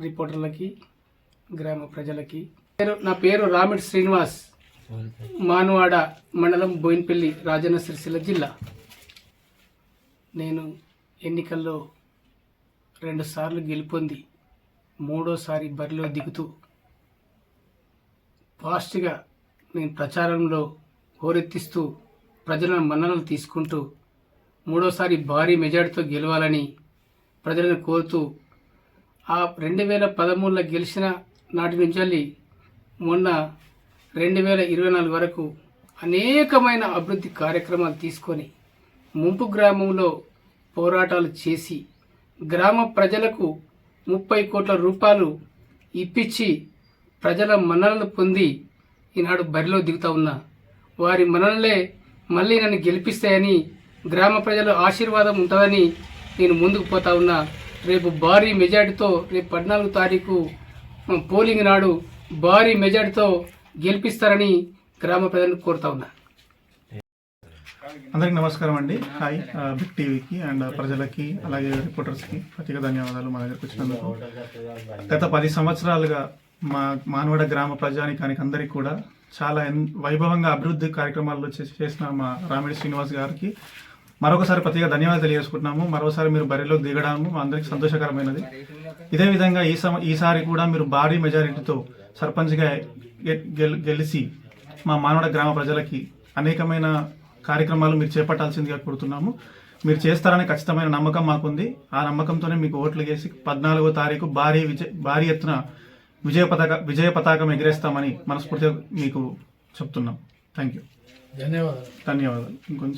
రిపోర్టర్లకి గ్రామ ప్రజలకి. పేరు నా పేరు రామిడ్ శ్రీనివాస్. మానువాడ మండలం బోయిన్పల్లి రాజన్న సిరిసిల్ల జిల్లా. నేను ఎన్నికల్లో రెండుసార్లు గెలుపొంది మూడోసారి బరిలో దిగుతూ ఫాస్ట్గా నేను ప్రచారంలో హోరెత్తిస్తూ ప్రజల మన్ననలు తీసుకుంటూ మూడోసారి భారీ మెజార్టీతో గెలవాలని ప్రజలను కోరుతూ ఆ రెండు వేల పదమూడులో గెలిచిన నాటి నుంచి మొన్న రెండు వేల ఇరవై నాలుగు వరకు అనేకమైన అభివృద్ధి కార్యక్రమాలు తీసుకొని ముంపు గ్రామంలో పోరాటాలు చేసి గ్రామ ప్రజలకు ముప్పై కోట్ల రూపాయలు ఇప్పించి ప్రజల మన్ననలు పొంది ఈనాడు బరిలో దిగుతా ఉన్నా. వారి మన్ననలే మళ్ళీ నన్ను గెలిపిస్తాయని గ్రామ ప్రజల ఆశీర్వాదం ఉంటుందని నేను ముందుకు పోతా ఉన్నా. రేపు భారీ మెజార్టీతో రేపు పద్నాలుగు తారీఖు పోలింగ్ నాడు భారీ మెజార్టీతో గెలిపిస్తారని గ్రామ ప్రజలను కోరుతా ఉన్నా అందరికి నమస్కారం అండి. హాయ్ బిగ్ టీవీకి అండ్ ప్రజలకి అలాగే రిపోర్టర్స్కి ప్రత్యేక ధన్యవాదాలు మా దగ్గరకు వచ్చినందుకు. గత పది సంవత్సరాలుగా మా మానవడ గ్రామ ప్రజానికానికి అందరికీ కూడా చాలా వైభవంగా అభివృద్ధి కార్యక్రమాల్లో చేసిన మా రామిడి శ్రీనివాస్ గారికి మరొకసారి ప్రత్యేక ధన్యవాదాలు తెలియజేసుకుంటున్నాము. మరోసారి మీరు బరిలోకి దిగడము మా అందరికి సంతోషకరమైనది. ఇదే విధంగా ఈ సమ ఈసారి కూడా మీరు భారీ మెజారిటీతో సర్పంచ్గా గెలిచి మా మానవడ గ్రామ ప్రజలకి అనేకమైన కార్యక్రమాలు మీరు చేపట్టాల్సిందిగా కోరుతున్నాము. మీరు చేస్తారనే ఖచ్చితమైన నమ్మకం మాకుంది. ఆ నమ్మకంతోనే మీకు ఓట్లు వేసి పద్నాలుగో తారీఖు భారీ విజయ భారీ ఎత్తున విజయ పతాక విజయ పతాకం ఎగిరేస్తామని మనస్ఫూర్తిగా మీకు చెప్తున్నాం. థ్యాంక్ యూ ధన్యవాదాలు. ధన్యవాదాలు. ఇంకొంచెం